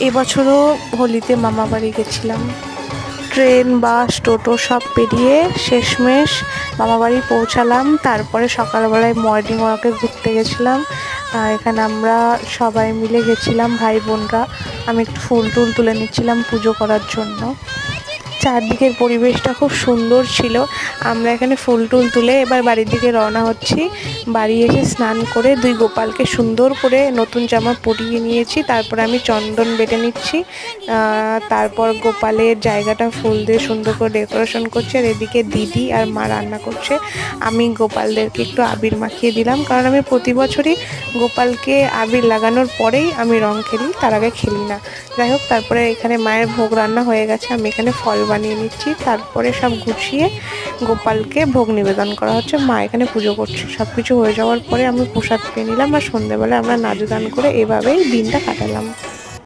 এবছরও হোলিতে মামা বাড়ি গেছিলাম। ট্রেন, বাস, টোটো সব পেরিয়ে শেষমেশ মামা বাড়ি পৌঁছালাম। তারপরে সকালবেলায় মর্নিং ওয়াকে ঘুরতে গেছিলাম। এখানে আমরা সবাই মিলে গেছিলাম, ভাই বোনরা। আমি একটু ফুল টুল তুলে নিচ্ছিলাম পুজো করার জন্য। চারদিকের পরিবেশটা খুব সুন্দর ছিল। আমরা এখানে ফুল টুল তুলে এবার বাড়ির দিকে রওনা হচ্ছি। বাড়ি এসে স্নান করে দুই গোপালকে সুন্দর করে নতুন জামা পরিয়ে নিয়েছি। তারপরে আমি চন্দন বেটে নিচ্ছি। তারপর গোপালের জায়গাটা ফুল দিয়ে সুন্দর করে ডেকোরেশন করছে আর এদিকে দিদি আর মা রান্না করছে। আমি গোপালদেরকে একটু আবির মাখিয়ে দিলাম কারণ আমি প্রতি বছরই গোপালকে আবির লাগানোর পরেই আমি রং খেলি, তার আগে খেলি না। যাই হোক, তারপরে এখানে মায়ের ভোগ রান্না হয়ে গেছে, আমি এখানে ফল বানিয়ে নিচ্ছি। তারপরে সব গুছিয়ে গোপালকে ভোগ নিবেদন করা হচ্ছে। মা এখানে পুজো করছে। সব কিছু হয়ে যাওয়ার পরে আমি প্রসাদ পেয়ে নিলাম আর সন্ধ্যেবেলায় আমরা নাচ গান করে এভাবেই দিনটা কাটালাম।